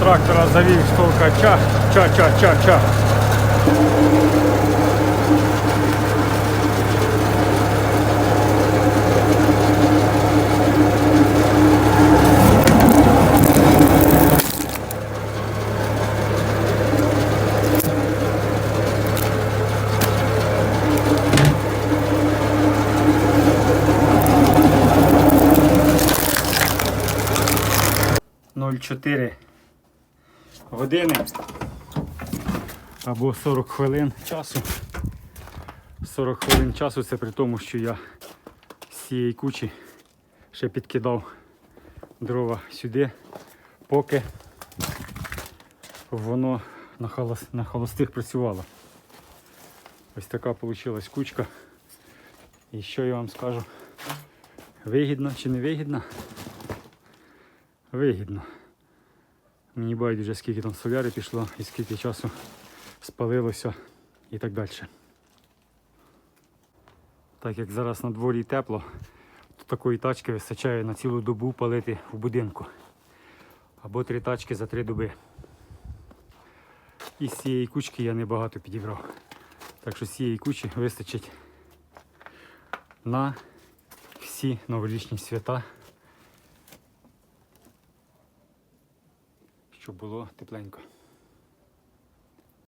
трактора завів з толкача. Ча-ча-ча-ча. Ноль чотири години або 40 хвилин часу. 40 хвилин часу це при тому, що я з цієї кучі ще підкидав дрова сюди, поки воно на, холос, на холостих працювало. Ось така вийшла кучка. І що я вам скажу? Вигідно чи не вигідно? Вигідно. Мені байдуже скільки там соляри пішло і скільки часу спалилося і так далі. Так як зараз на дворі тепло, то такої тачки вистачає на цілу добу палити в будинку. Або три тачки за три доби. І з цієї кучки я небагато підібрав. Так що з цієї кучі вистачить на всі новорічні свята. Щоб було тепленько.